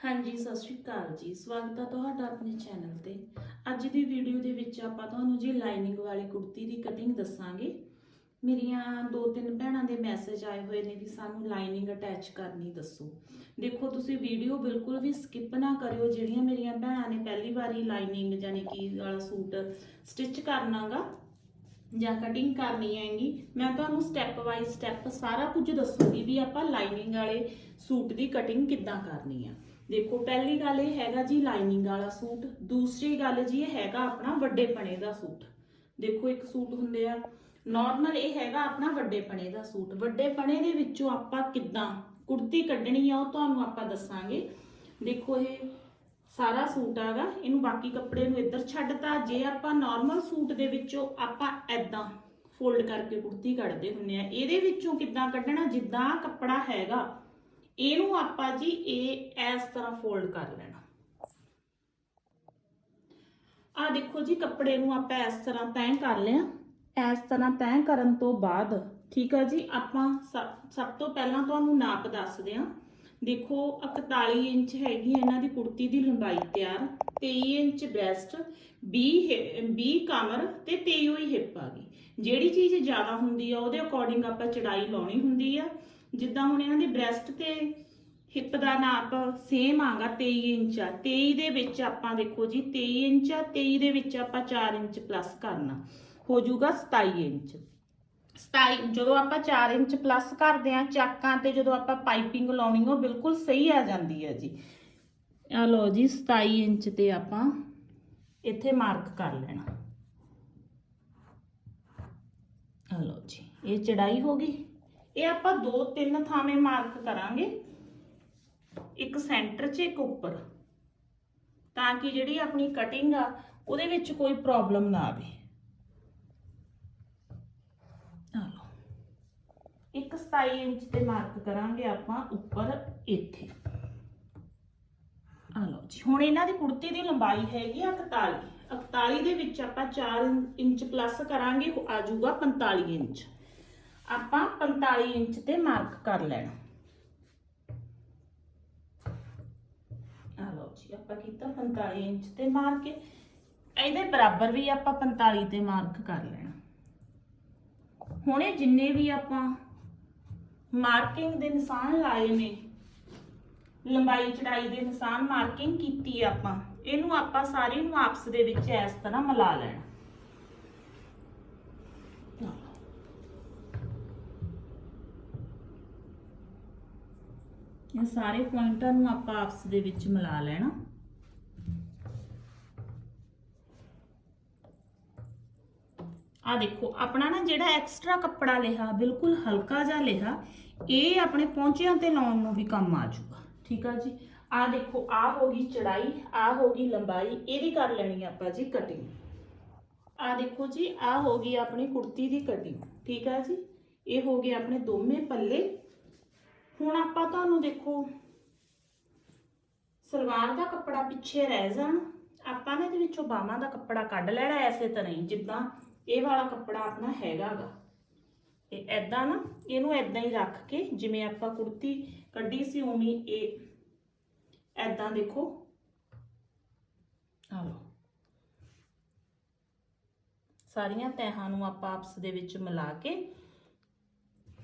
ਹਾਂਜੀ, ਸਤਿ ਸ਼੍ਰੀ ਅਕਾਲ ਜੀ। ਸਵਾਗਤ ਹੈ ਤੁਹਾਡਾ ਆਪਣੇ ਚੈਨਲ ਤੇ। ਅੱਜ ਦੀ ਵੀਡੀਓ ਦੇ ਵਿੱਚ ਆਪਾਂ ਤੁਹਾਨੂੰ ਜੀ ਲਾਈਨਿੰਗ ਵਾਲੀ ਕੁੜਤੀ ਦੀ ਕਟਿੰਗ ਦੱਸਾਂਗੇ। ਮੇਰੀਆਂ ਦੋ ਤਿੰਨ ਭੈਣਾਂ ਦੇ ਮੈਸੇਜ ਆਏ ਹੋਏ ਨੇ ਵੀ ਸਾਨੂੰ ਲਾਈਨਿੰਗ ਅਟੈਚ ਕਰਨੀ ਦੱਸੋ। ਦੇਖੋ, ਤੁਸੀਂ ਵੀਡੀਓ ਬਿਲਕੁਲ ਵੀ ਸਕਿਪ ਨਾ ਕਰਿਓ। ਜਿਹੜੀਆਂ ਮੇਰੀਆਂ ਭੈਣਾਂ ਨੇ ਪਹਿਲੀ ਵਾਰੀ ਲਾਈਨਿੰਗ ਯਾਨੀ ਕਿ ਵਾਲਾ ਸੂਟ ਸਟਿਚ ਕਰਨਾਗਾ ਜਾਂ ਕਟਿੰਗ ਕਰਨੀ ਹੈਗੀ, ਮੈਂ ਤੁਹਾਨੂੰ ਸਟੈਪ ਬਾਈ ਸਟੈਪ ਸਾਰਾ ਕੁਝ ਦੱਸੂਗੀ ਵੀ ਆਪਾਂ ਲਾਈਨਿੰਗ ਵਾਲੇ ਸੂਟ ਦੀ ਕਟਿੰਗ ਕਿੱਦਾਂ ਕਰਨੀ ਆ। ਦੇਖੋ, ਪਹਿਲੀ ਗੱਲ ਇਹ ਹੈਗਾ ਜੀ ਲਾਈਨਿੰਗ ਵਾਲਾ ਸੂਟ। ਦੂਸਰੀ ਗੱਲ ਜੀ ਇਹ ਹੈਗਾ ਆਪਣਾ ਵੱਡੇ ਪਣੇ ਦਾ ਸੂਟ। ਦੇਖੋ, ਇੱਕ ਸੂਟ ਹੁੰਦੇ ਆ ਨਾਰਮਲ ਇਹ ਹੈਗਾ ਆਪਣਾ ਵੱਡੇ ਪਣੇ ਦਾ ਸੂਟ। ਵੱਡੇ ਪਣੇ ਦੇ ਵਿੱਚੋਂ ਆਪਾਂ ਕਿੱਦਾਂ ਕੁੜਤੀ ਕੱਢਣੀ ਆ, ਉਹ ਤੁਹਾਨੂੰ ਆਪਾਂ ਦੱਸਾਂਗੇ। ਦੇਖੋ, ਇਹ ਸਾਰਾ ਸੂਟ ਹੈਗਾ ਇਹਨੂੰ ਬਾਕੀ ਕੱਪੜੇ ਨੂੰ ਇੱਧਰ ਛੱਡਤਾ। ਜੇ ਆਪਾਂ ਨਾਰਮਲ ਸੂਟ ਦੇ ਵਿੱਚੋਂ ਆਪਾਂ ਐਦਾਂ ਫੋਲਡ ਕਰਕੇ ਕੁੜਤੀ ਕੱਢਦੇ ਹੁੰਨੇ ਆ, ਇਹਦੇ ਵਿੱਚੋਂ ਕਿੱਦਾਂ ਕੱਢਣਾ? ਜਿੱਦਾਂ ਕੱਪੜਾ ਹੈਗਾ ਇਹਨੂੰ ਆਪਾਂ ਜੀ ਇਹ ਇਸ ਤਰ੍ਹਾਂ ਫੋਲਡ ਕਰ ਲੈਣਾ। ਆ ਦੇਖੋ ਜੀ, ਕੱਪੜੇ ਨੂੰ ਆਪਾਂ ਇਸ ਤਰ੍ਹਾਂ ਤੈਅ ਕਰ ਲਿਆ। ਇਸ ਤਰ੍ਹਾਂ ਤੈਅ ਕਰਨ ਤੋਂ ਬਾਅਦ, ਠੀਕ ਆ ਜੀ, ਆਪਾਂ ਸਭ ਤੋਂ ਪਹਿਲਾਂ ਤੁਹਾਨੂੰ ਨਾਪ ਦੱਸਦੇ ਹਾਂ ਦੇਖੋ 41 ਇੰਚ ਹੈਗੀ ਇਹਨਾਂ ਦੀ ਕੁੜਤੀ ਦੀ ਲੰਬਾਈ ਤਿਆਰ 23 ਇੰਚ ਬ੍ਰੈਸਟ 20 ਹਿ- 20 ਕਮਰ ਤੇ 23 ਹੀ ਹਿੱਪ ਆ ਗਈ। ਜਿਹੜੀ ਚੀਜ਼ ਜ਼ਿਆਦਾ ਹੁੰਦੀ ਆ, ਉਹਦੇ ਅਕੋਰਡਿੰਗ ਆਪਾਂ ਚੜਾਈ ਲਾਉਣੀ ਹੁੰਦੀ ਆ। ਜਿੱਦਾਂ ਹੁਣ ਇਹਨਾਂ ਦੀ ਬ੍ਰੈਸਟ ਤੇ ਹਿੱਪ ਦਾ ਨਾਪ ਸੇਮ ਆਗਾ 23 ਇੰਚ ਆ 23 ਦੇ ਵਿੱਚ ਆਪਾਂ ਦੇਖੋ ਜੀ 23 ਇੰਚ ਆ 23 ਦੇ ਵਿੱਚ ਆਪਾਂ 4 ਇੰਚ ਪਲੱਸ ਕਰਨਾ, ਹੋ ਜਾਊਗਾ 27 ਇੰਚ। 27 ਜਦੋਂ ਆਪਾਂ 4 ਇੰਚ ਪਲੱਸ ਕਰਦੇ ਆ ਚਾਕਾਂ ਤੇ ਜਦੋਂ ਆਪਾਂ ਪਾਈਪਿੰਗ ਲਾਉਣੀ, ਉਹ ਬਿਲਕੁਲ ਸਹੀ ਆ ਜਾਂਦੀ ਹੈ ਜੀ। ਆ ਲਓ ਜੀ 27 ਇੰਚ ਤੇ ਆਪਾਂ ਇੱਥੇ ਮਾਰਕ ਕਰ ਲੈਣਾ। ਆ ਲਓ ਜੀ, ਇਹ ਚੜਾਈ ਹੋ ਗਈ। ਇਹ ਆਪਾਂ ਦੋ ਤਿੰਨ ਥਾਵੇਂ ਮਾਰਕ ਕਰਾਂਗੇ। ਇੱਕ ਸੈਂਟਰ 'ਚ, ਇੱਕ ਉੱਪਰ। ਤਾਂ ਕਿ ਜਿਹੜੀ ਆਪਣੀ ਕਟਿੰਗ ਆ, ਉਹਦੇ ਵਿੱਚ ਕੋਈ ਪ੍ਰੋਬਲਮ ਨਾ ਆਵੇ। ਇੱਕ 27 ਇੰਚ ਤੇ ਮਾਰਕ ਕਰਾਂਗੇ ਆਪਾਂ ਉੱਪਰ ਇੱਥੇ। ਆ ਲਓ ਜੀ। ਹੁਣ ਇਹਨਾਂ ਦੀ ਕੁੜਤੀ ਦੀ ਲੰਬਾਈ ਹੈਗੀ ਆ 41 41 ਦੇ ਵਿੱਚ ਆਪਾਂ 4 ਇੰਚ ਪਲੱਸ ਕਰਾਂਗੇ, ਉਹ ਆ ਜਾਊਗਾ 45 ਇੰਚ। ਆਪਾਂ 45 ਇੰਚ ਤੇ ਮਾਰਕ ਕਰ ਲੈਣਾ। ਆ ਲਓ ਜੀ, ਆਪਾਂ ਕੀਤਾ 45 ਇੰਚ ਤੇ ਮਾਰ ਕੇ ਇਹਦੇ ਬਰਾਬਰ ਵੀ ਆਪਾਂ 45 ਤੇ ਮਾਰਕ ਕਰ ਲੈਣਾ। ਹੁਣ ਇਹ ਜਿੰਨੇ ਵੀ ਆਪਾਂ ਮਾਰਕਿੰਗ ਦੇ ਨਿਸ਼ਾਨ ਲਾਏ ਨੇ, ਲੰਬਾਈ ਚੜਾਈ ਦੇ ਨਿਸ਼ਾਨ ਮਾਰਕਿੰਗ ਕੀਤੀ ਆਪਾਂ, ਇਹਨੂੰ ਆਪਾਂ ਸਾਰੇ ਨੂੰ ਆਪਸ ਦੇ ਵਿੱਚ ਇਸ ਤਰ੍ਹਾਂ ਮਿਲਾ ਲੈਣਾ। ਇਹ ਸਾਰੇ ਪੁਆਇੰਟਾਂ ਨੂੰ ਆਪਾਂ ਆਪਸ ਦੇ ਵਿੱਚ ਮਿਲਾ ਲੈਣਾ। ਆ ਦੇਖੋ, ਆਪਣਾ ਨਾ ਜਿਹੜਾ ਐਕਸਟਰਾ ਕੱਪੜਾ ਲਿਆ, ਬਿਲਕੁਲ ਹਲਕਾ ਜਿਹਾ ਲਿਆ, ਇਹ ਆਪਣੇ ਪੌਂਚਿਆਂ ਤੇ ਲਾਉਣ ਨੂੰ ਵੀ ਕੰਮ ਆ ਜਾਊਗਾ। ਠੀਕ ਆ ਜੀ? ਆ ਦੇਖੋ ਆ ਹੋ ਗਈ ਚੜਾਈ ਆ ਹੋ ਗਈ ਲੰਬਾਈ ਇਹਦੀ ਕਰ ਲੈਣੀ ਆਪਾਂ ਜੀ ਕਟਿੰਗ ਆ ਦੇਖੋ ਜੀ ਆ ਹੋ ਗਈ ਆਪਣੀ ਕੁੜਤੀ ਦੀ ਕਟਿੰਗ ਠੀਕ ਆ ਜੀ? ਇਹ ਹੋ ਗਏ ਆਪਣੇ ਦੋਵੇਂ ਪੱਲੇ। ਹੁਣ ਆਪਾਂ ਤੁਹਾਨੂੰ ਦੇਖੋ, ਸਲਵਾਰ ਦਾ ਕੱਪੜਾ ਪਿੱਛੇ ਰਹਿ ਜਾਣ। ਆਪਾਂ ਨੇ ਇਹਦੇ ਵਿੱਚੋਂ ਬਾਹਾਂ ਦਾ ਕੱਪੜਾ ਕੱਢ ਲੈਣਾ ਐਸੇ ਤਰ੍ਹਾਂ ਹੀ ਜਿੱਦਾਂ ਇਹ ਵਾਲਾ ਕੱਪੜਾ ਆਪਣਾ ਹੈਗਾਗਾ ਇਹ ਐਦਾਂ ਨਾ, ਇਹਨੂੰ ਐਦਾਂ ਹੀ ਰੱਖ ਕੇ, ਜਿਵੇਂ ਆਪਾਂ ਕੁੜਤੀ ਕੱਢੀ ਸੀ, ਉਵੇਂ ਇਹ ਐਦਾਂ ਦੇਖੋ। ਆ ਲਓ। ਸਾਰੀਆਂ ਤਹਿਾਂ ਨੂੰ ਆਪਾਂ ਆਪਸ ਦੇ ਵਿੱਚ ਮਿਲਾ ਕੇ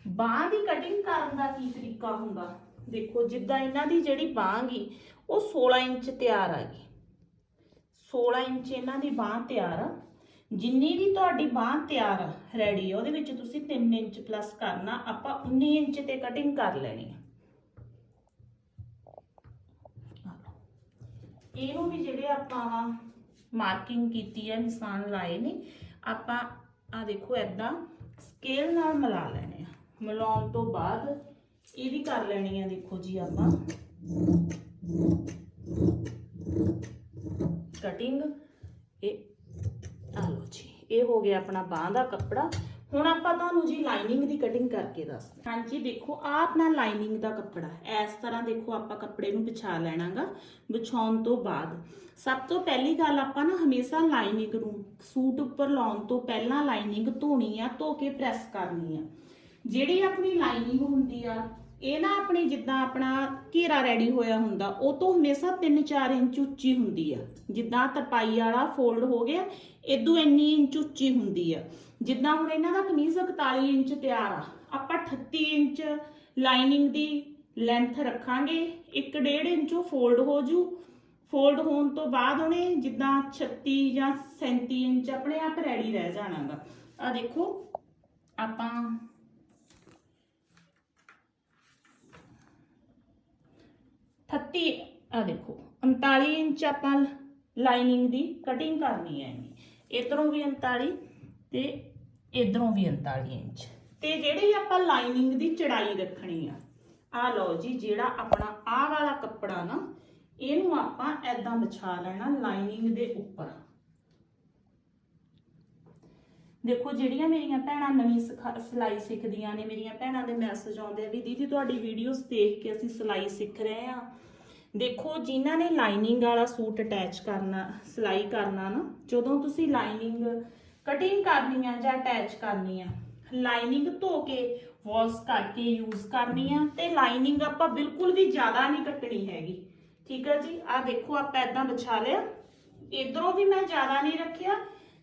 ਬਾਹ ਦੀ ਕਟਿੰਗ ਕਰਨ ਦਾ ਕੀ ਤਰੀਕਾ ਹੁੰਦਾ? ਦੇਖੋ, ਜਿੱਦਾਂ ਇਹਨਾਂ ਦੀ ਜਿਹੜੀ ਬਾਹ ਗਈ ਉਹ 16 ਇੰਚ ਤਿਆਰ ਆ ਗਈ 16 ਇੰਚ ਇਹਨਾਂ ਦੀ ਬਾਹ ਤਿਆਰ ਆ। ਜਿੰਨੀ ਵੀ ਤੁਹਾਡੀ ਬਾਹ ਤਿਆਰ ਆ ਰੈਡੀ ਆ, ਉਹਦੇ ਵਿੱਚ ਤੁਸੀਂ 3 ਇੰਚ ਪਲੱਸ ਕਰਨਾ, ਆਪਾਂ 19 ਇੰਚ ਤੇ ਕਟਿੰਗ ਕਰ ਲੈਣੀ ਆ। ਆਹ ਇਹਨੂੰ ਵੀ ਜਿਹੜੇ ਆਪਾਂ ਮਾਰਕਿੰਗ ਕੀਤੀ ਹੈ ਨਿਸ਼ਾਨ ਲਾਏ ਨੇ, ਆਪਾਂ ਆ ਦੇਖੋ ਐਦਾਂ ਸਕੇਲ ਨਾਲ ਮਿਲਾ ਲੈਣੇ ਆ। ਮਿਲਾਉਣ ਤੋਂ ਬਾਅਦ ਇਹਦੀ ਕਰ ਲੈਣੀ ਆ, ਦੇਖੋ ਜੀ ਆਪਾਂ। ਕਟਿੰਗ ਇਹ ਆ ਲਓ ਜੀ, ਇਹ ਹੋ ਗਿਆ ਆਪਣਾ ਬਾਹ ਦਾ ਕੱਪੜਾ। ਹੁਣ ਆਪਾਂ ਤੁਹਾਨੂੰ ਜੀ ਲਾਈਨਿੰਗ ਦੀ ਕਟਿੰਗ ਕਰਕੇ ਦੱਸਦੇ ਹਾਂਜੀ, ਦੇਖੋ, ਆਹ ਆਪਣਾ ਲਾਈਨਿੰਗ ਦਾ ਕੱਪੜਾ ਇਸ ਤਰ੍ਹਾਂ ਦੇਖੋ, ਆਪਾਂ ਕੱਪੜੇ ਨੂੰ ਵਿਛਾ ਲੈਣਾਗਾ, ਵਿਛਾਉਣ ਤੋਂ ਬਾਅਦ। ਸਭ ਤੋਂ ਪਹਿਲੀ ਗੱਲ ਆਪਾਂ ਨਾ ਹਮੇਸ਼ਾ ਲਾਈਨਿੰਗ ਨੂੰ ਸੂਟ ਉੱਪਰ ਲਾਉਣ ਤੋਂ ਪਹਿਲਾਂ ਲਾਈਨਿੰਗ ਧੋਣੀ ਆ, ਧੋ ਕੇ ਪ੍ਰੈਸ ਕਰਨੀ ਆ। ਜਿਹੜੀ ਆਪਣੀ ਲਾਈਨਿੰਗ ਹੁੰਦੀ ਆ, ਇਹ ਨਾ ਆਪਣੀ ਜਿੱਦਾਂ ਆਪਣਾ ਘੇਰਾ ਰੈਡੀ ਹੋਇਆ ਹੁੰਦਾ, ਉਹ ਤੋਂ ਹਮੇਸ਼ਾ 3-4 ਇੰਚ ਉੱਚੀ ਹੁੰਦੀ ਆ। ਜਿੱਦਾਂ ਤਰਪਾਈ ਵਾਲਾ ਫੋਲਡ ਹੋ ਗਿਆ ਇਦੋਂ ਇੰਨੀ ਇੰਚ ਉੱਚੀ ਹੁੰਦੀ ਆ। ਜਿੱਦਾਂ ਹੁਣ ਇਹਨਾਂ ਦਾ ਕਮੀਜ਼ 41 ਇੰਚ ਤਿਆਰ ਆ, ਆਪਾਂ 38 ਇੰਚ ਲਾਈਨਿੰਗ ਦੀ ਲੈਂਥ ਰੱਖਾਂਗੇ 1.5 ਇੰਚ ਉਹ ਫੋਲਡ ਹੋ ਜੂ। ਫੋਲਡ ਹੋਣ ਤੋਂ ਬਾਅਦ ਉਹਨੇ ਜਿੱਦਾਂ 36 ਜਾਂ 37 ਇੰਚ ਆਪਣੇ ਆਪ ਰੈਡੀ ਰਹਿ ਜਾਣਾਗਾ। ਆ ਦੇਖੋ, ਆਪਾਂ ਥੱਤੀ ਆ ਦੇਖੋ 39 ਇੰਚ ਆਪਾਂ ਲਾਈਨਿੰਗ ਦੀ ਕਟਿੰਗ ਕਰਨੀ ਹੈ ਇਧਰੋਂ ਵੀ 39 ਤੇ ਇਧਰੋਂ ਵੀ 39 ਇੰਚ। ਤੇ ਜਿਹੜੀ ਆਪਾਂ ਲਾਈਨਿੰਗ ਦੀ ਚੜਾਈ ਰੱਖਣੀ ਆ ਆ ਲਓ ਜੀ, ਜਿਹੜਾ ਆਪਣਾ ਆਹ ਵਾਲਾ ਕੱਪੜਾ ਨਾ, ਇਹਨੂੰ ਆਪਾਂ ਐਦਾਂ ਵਿਛਾ ਲੈਣਾ ਲਾਈਨਿੰਗ ਦੇ ਉੱਪਰ। ਦੇਖੋ, ਜਿਹੜੀਆਂ ਮੇਰੀਆਂ ਭੈਣਾਂ ਨਵੀਂ ਸਿਖਾ- ਸਿਲਾਈ ਸਿੱਖਦੀਆਂ ਨੇ, ਮੇਰੀਆਂ ਭੈਣਾਂ ਦੇ ਮੈਸੇਜ ਆਉਂਦੇ ਆ, ਵੀ ਦੀਦੀ ਤੁਹਾਡੀ ਵੀਡੀਓਜ਼ ਦੇਖ ਕੇ ਅਸੀਂ ਸਿਲਾਈ ਸਿੱਖ ਰਹੇ ਆ ਦੇਖੋ, ਜਿਨ੍ਹਾਂ ਨੇ ਲਾਈਨਿੰਗ ਵਾਲਾ ਸੂਟ ਅਟੈਚ ਕਰਨਾ, ਸਿਲਾਈ ਕਰਨਾ ਨਾ, ਜਦੋਂ ਤੁਸੀਂ ਲਾਈਨਿੰਗ ਕਟਿੰਗ ਕਰਨੀ ਆ ਜਾਂ ਅਟੈਚ ਕਰਨੀ ਆ ਲਾਈਨਿੰਗ ਧੋ ਕੇ ਵਾਸ਼ ਕਰਕੇ ਯੂਜ਼ ਕਰਨੀ ਆ ਤੇ ਲਾਈਨਿੰਗ ਆਪਾਂ ਬਿਲਕੁਲ ਵੀ ਜ਼ਿਆਦਾ ਨਹੀਂ ਕੱਟਣੀ ਹੈਗੀ। ਠੀਕ ਆ ਜੀ? ਆ ਦੇਖੋ, ਆਪਾਂ ਇਦਾਂ ਵਿਛਾ ਲਿਆ। ਇਧਰੋਂ ਵੀ ਮੈਂ ਜ਼ਿਆਦਾ ਨਹੀਂ ਰੱਖਿਆ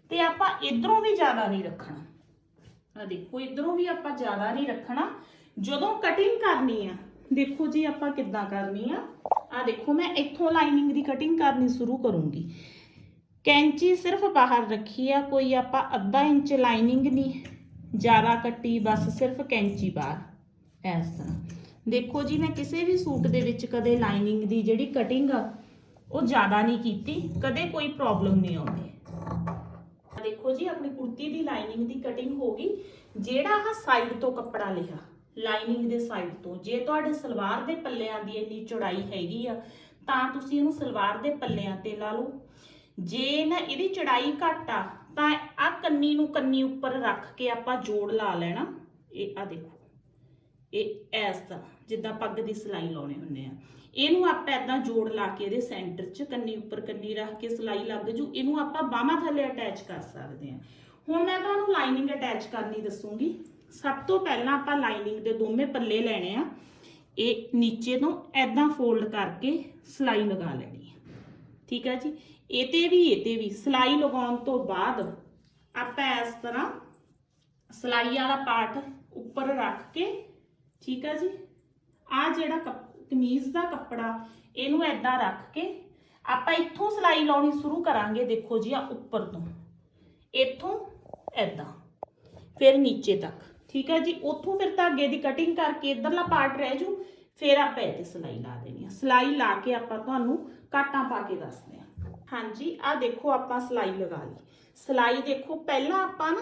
ਤੇ ਆਪਾਂ ਇਧਰੋਂ ਵੀ ਜ਼ਿਆਦਾ ਨਹੀਂ ਰੱਖਣਾ। ਆ ਦੇਖੋ, ਇਧਰੋਂ ਵੀ ਆਪਾਂ ਜ਼ਿਆਦਾ ਨਹੀਂ ਰੱਖਣਾ। ਜਦੋਂ ਕਟਿੰਗ ਕਰਨੀ ਆ, ਦੇਖੋ ਜੀ ਆਪਾਂ ਕਿੱਦਾਂ ਕਰਨੀ ਆ। ਆ ਦੇਖੋ, ਮੈਂ ਇੱਥੋਂ ਲਾਈਨਿੰਗ ਦੀ ਕਟਿੰਗ ਕਰਨੀ ਸ਼ੁਰੂ ਕਰੂੰਗੀ। ਕੈਂਚੀ ਸਿਰਫ ਬਾਹਰ ਰੱਖੀ ਆ, ਕੋਈ ਆਪਾਂ ਅੱਧਾ ਇੰਚ ਲਾਈਨਿੰਗ ਨਹੀਂ। ਜ਼ਿਆਦਾ ਕੱਟੀ, ਬਸ ਸਿਰਫ ਕੈਂਚੀ ਬਾਹਰ, ਇਸ ਤਰ੍ਹਾਂ। ਦੇਖੋ ਜੀ, ਮੈਂ ਕਿਸੇ ਵੀ ਸੂਟ ਦੇ ਵਿੱਚ ਕਦੇ ਲਾਈਨਿੰਗ ਦੀ ਜਿਹੜੀ ਕਟਿੰਗ ਆ, ਉਹ ਜ਼ਿਆਦਾ ਨਹੀਂ ਕੀਤੀ। ਕਦੇ ਕੋਈ ਪ੍ਰੋਬਲਮ ਨਹੀਂ ਆਉਂਦੀ। ਦੇਖੋ ਜੀ, ਆਪਣੀ ਕੁੜਤੀ ਦੀ ਲਾਈਨਿੰਗ ਦੀ ਕਟਿੰਗ ਹੋ ਗਈ। ਜਿਹੜਾ ਆਹ ਸਾਈਡ ਤੋਂ ਕੱਪੜਾ ਲਿਆ ਲਾਈਨਿੰਗ ਦੇ ਸਾਈਡ ਤੋਂ, ਜੇ ਤੁਹਾਡੇ ਸਲਵਾਰ ਦੇ ਪੱਲਿਆਂ ਦੀ ਇੰਨੀ ਚੌੜਾਈ ਹੈਗੀ ਆ, ਤਾਂ ਤੁਸੀਂ ਇਹਨੂੰ ਸਲਵਾਰ ਦੇ ਪੱਲਿਆਂ ਤੇ ਲਾ ਲਓ। ਜੇ ਨਾ ਇਹਦੀ ਚੜਾਈ ਘੱਟ ਆ, ਤਾਂ ਆ ਕੰਨੀ ਨੂੰ ਕੰਨੀ ਉੱਪਰ ਰੱਖ ਕੇ ਆਪਾਂ ਜੋੜ ਲਾ ਲੈਣਾ। ਇਹ ਆ ਦੇਖੋ, ਇਹ ਐਸ ਤਰ੍ਹਾਂ, ਜਿੱਦਾਂ ਪੱਗ ਦੀ ਸਿਲਾਈ ਲਾਉਣੇ ਹੁੰਦੇ ਆ। ਇਹਨੂੰ ਆਪਾਂ ਏਦਾਂ ਜੋੜ ਲਾ ਕੇ ਇਹਦੇ ਸੈਂਟਰ 'ਚ ਕੰਨੀ ਉੱਪਰ ਕੰਨੀ ਰੱਖ ਕੇ ਸਿਲਾਈ ਲੱਗ ਜੂ, ਇਹਨੂੰ ਆਪਾਂ ਬਾਹਾਂ ਥੱਲੇ ਅਟੈਚ ਕਰ ਸਕਦੇ ਹਾਂ। ਹੁਣ ਮੈਂ ਤੁਹਾਨੂੰ ਲਾਈਨਿੰਗ ਅਟੈਚ ਕਰਨੀ ਦੱਸੂਗੀ। ਸਭ ਤੋਂ ਪਹਿਲਾਂ ਆਪਾਂ ਲਾਈਨਿੰਗ ਦੇ ਦੋਵੇਂ ਪੱਲੇ ਲੈਣੇ ਆ। ਇਹ ਨੀਚੇ ਤੋਂ ਏਦਾਂ ਫੋਲਡ ਕਰਕੇ ਸਿਲਾਈ ਲਗਾ ਲੈਣੀ ਹੈ ਠੀਕ ਹੈ ਜੀ? ਇਹ ਤੇ ਵੀ, ਇਹ ਤੇ ਵੀ। ਸਿਲਾਈ ਲਗਾਉਣ ਤੋਂ ਬਾਅਦ ਆਪਾਂ ਇਸ ਤਰ੍ਹਾਂ ਸਿਲਾਈ ਵਾਲਾ ਪਾਰਟ ਉੱਪਰ ਰੱਖ ਕੇ, ਠੀਕ ਹੈ ਜੀ? ਆ ਜਿਹੜਾ ਕੱਪ- ਕਮੀਜ਼ ਦਾ ਕੱਪੜਾ ਇਹਨੂੰ ਐਦਾਂ ਰੱਖ ਕੇ ਆਪਾਂ ਇੱਥੋਂ ਸਿਲਾਈ ਲਾਉਣੀ ਸ਼ੁਰੂ ਕਰਾਂਗੇ ਦੇਖੋ ਜੀ ਆ ਉੱਪਰ ਤੋਂ ਇੱਥੋਂ ਐਦਾਂ ਫਿਰ ਨੀਚੇ ਤੱਕ ਠੀਕ ਹੈ ਜੀ ਉੱਥੋਂ ਫਿਰ ਧਾਗੇ ਦੀ ਕਟਿੰਗ ਕਰਕੇ ਇਧਰਲਾ ਪਾਰਟ ਰਹਿ ਜੂ ਫਿਰ ਆਪਾਂ ਇਹ ਤੇ ਸਿਲਾਈ ਲਾ ਦੇਣੀ ਆ ਸਿਲਾਈ ਲਾ ਕੇ ਆਪਾਂ ਤੁਹਾਨੂੰ ਕਾਟਾਂ ਪਾ ਕੇ ਦੱਸਦੇ ਆ ਹਾਂਜੀ ਆ ਦੇਖੋ ਆਪਾਂ ਸਿਲਾਈ ਲਗਾ ਲਈ ਸਿਲਾਈ ਦੇਖੋ ਪਹਿਲਾਂ ਆਪਾਂ ਨਾ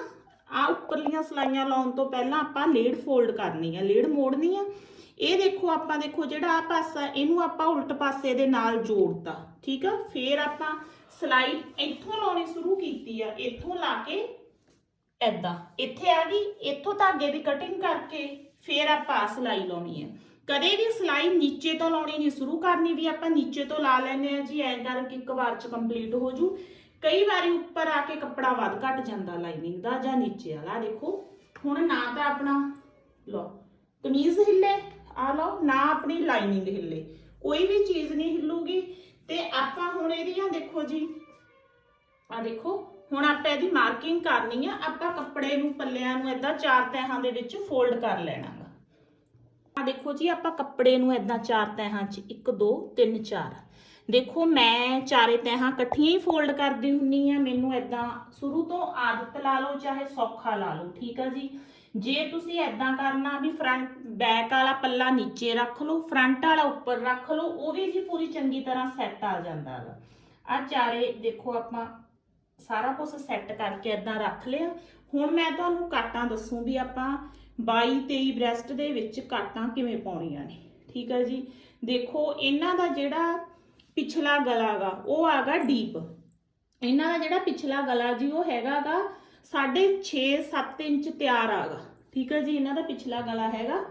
ਆ ਉੱਪਰਲੀਆਂ ਸਲਾਈਆਂ ਲਾਉਣ ਤੋਂ ਪਹਿਲਾਂ ਆਪਾਂ ਲੇਡ ਫੋਲਡ ਕਰਨੀ ਆ ਲੇਡ ਮੋੜਨੀ ਆ ਇਹ ਦੇਖੋ, ਆਪਾਂ ਦੇਖੋ, ਜਿਹੜਾ ਆ ਪਾਸਾ, ਇਹਨੂੰ ਆਪਾਂ ਉਲਟ ਪਾਸੇ ਦੇ ਨਾਲ ਜੋੜਤਾ, ਠੀਕ ਆ? ਫੇਰ ਆਪਾਂ ਸਿਲਾਈ ਇੱਥੋਂ ਲਾਉਣੀ ਸ਼ੁਰੂ ਕੀਤੀ ਆ, ਇੱਥੋਂ ਲਾ ਕੇ ਐਦਾਂ ਇੱਥੇ ਆ ਗਈ, ਇੱਥੋਂ ਧਾਗੇ ਦੀ ਕਟਿੰਗ ਕਰਕੇ ਫੇਰ ਆਪਾਂ ਆਹ ਲਾਉਣੀ ਹੈ ਕਦੇ ਵੀ ਸਿਲਾਈ ਨੀਚੇ ਤੋਂ ਲਾਉਣੀ ਨਹੀਂ ਸ਼ੁਰੂ ਕਰਨੀ, ਵੀ ਆਪਾਂ ਨੀਚੇ ਤੋਂ ਲਾ ਲੈਨੇ ਆ ਜੀ, ਐਂ ਕਰਕੇ ਇੱਕ ਵਾਰ ਚ ਕੰਪਲੀਟ ਹੋ ਜੂ। ਕਈ ਵਾਰੀ ਉੱਪਰ ਆ ਕੇ ਕੱਪੜਾ ਵੱਧ ਘਟ ਜਾਂਦਾ ਲਾਈਨਿੰਗ ਦਾ ਜਾਂ ਨੀਚੇ ਵਾਲਾ, ਦੇਖੋ। ਹੁਣ ਨਾ ਤਾਂ ਆਪਣਾ, ਲਓ, ਕਮੀਜ਼ ਹਿੱਲੇ ਆ ਲਓ, ਨਾ ਆਪਣੀ ਲਾਈਨਿੰਗ ਹਿੱਲੇ। ਕੋਈ ਵੀ ਚੀਜ਼ ਨਹੀਂ ਹਿੱਲੂਗੀ। ਤੇ ਆਪਾਂ ਹੁਣ ਇਹਦੀਆਂ ਦੇਖੋ ਜੀ। ਆ ਦੇਖੋ, ਹੁਣ ਆਪਾਂ ਇਹਦੀ ਮਾਰਕਿੰਗ ਕਰਨੀ ਆ। ਆਪਾਂ ਕੱਪੜੇ ਨੂੰ, ਪੱਲਿਆਂ ਨੂੰ ਏਦਾਂ ਚਾਰ ਤਹਿਾਂ ਦੇ ਵਿੱਚ ਫੋਲਡ ਕਰ ਲੈਣਾ ਗਾ ਆ ਦੇਖੋ ਜੀ, ਆਪਾਂ ਕੱਪੜੇ ਨੂੰ ਏਦਾਂ ਚਾਰ ਤਹਿਾਂ 'ਚ 1 2 3 4 ਦੇਖੋ, ਮੈਂ ਚਾਰੇ ਤਹਿਾਂ ਇਕੱਠੀਆਂ ਹੀ ਫੋਲਡ ਕਰਦੀ ਹੁੰਨੀ ਆ। ਮੈਨੂੰ ਏਦਾਂ ਸ਼ੁਰੂ ਤੋਂ ਆਦਤ ਲਾ ਲਓ ਚਾਹੇ ਸੌਖਾ ਲਾ ਲਓ, ਠੀਕ ਆ ਜੀ? ਜੇ ਤੁਸੀਂ ਏਦਾਂ ਕਰਨਾ ਵੀ ਫਰੰਟ ਬੈਕ ਵਾਲਾ ਪੱਲਾ ਨੀਚੇ ਰੱਖ ਲਓ ਫਰੰਟ ਵਾਲਾ ਉੱਪਰ ਰੱਖ ਲਓ, ਉਹ ਵੀ ਜੀ ਪੂਰੀ ਚੰਗੀ ਤਰ੍ਹਾਂ ਸੈੱਟ ਆ ਜਾਂਦਾ ਗਾ ਆ ਚਾਰੇ ਦੇਖੋ ਆਪਾਂ ਸਾਰਾ ਕੁਝ ਸੈੱਟ ਕਰਕੇ ਇਦਾਂ ਰੱਖ ਲਿਆ। ਹੁਣ ਮੈਂ ਤੁਹਾਨੂੰ ਕਾਟਾਂ ਦੱਸੂ ਵੀ ਆਪਾਂ 22 23 ਬ੍ਰੈਸਟ ਦੇ ਵਿੱਚ ਕਾਟਾਂ ਕਿਵੇਂ ਪਾਉਣੀਆਂ ਨੇ, ਠੀਕ ਹੈ ਜੀ? ਦੇਖੋ, ਇਹਨਾਂ ਦਾ ਜਿਹੜਾ ਪਿਛਲਾ ਗਲਾ ਗਾ, ਉਹ ਆਗਾ ਡੀਪ। ਇਹਨਾਂ ਦਾ ਜਿਹੜਾ ਪਿਛਲਾ ਗਲਾ ਜੀ, ਉਹ ਹੈਗਾਗਾ 6.5 7 ਇੰਚ ਤਿਆਰ ਆਗਾ ਠੀਕ ਹੈ ਜੀ, ਇਹਨਾਂ ਦਾ ਪਿਛਲਾ ਗਲਾ ਹੈਗਾ।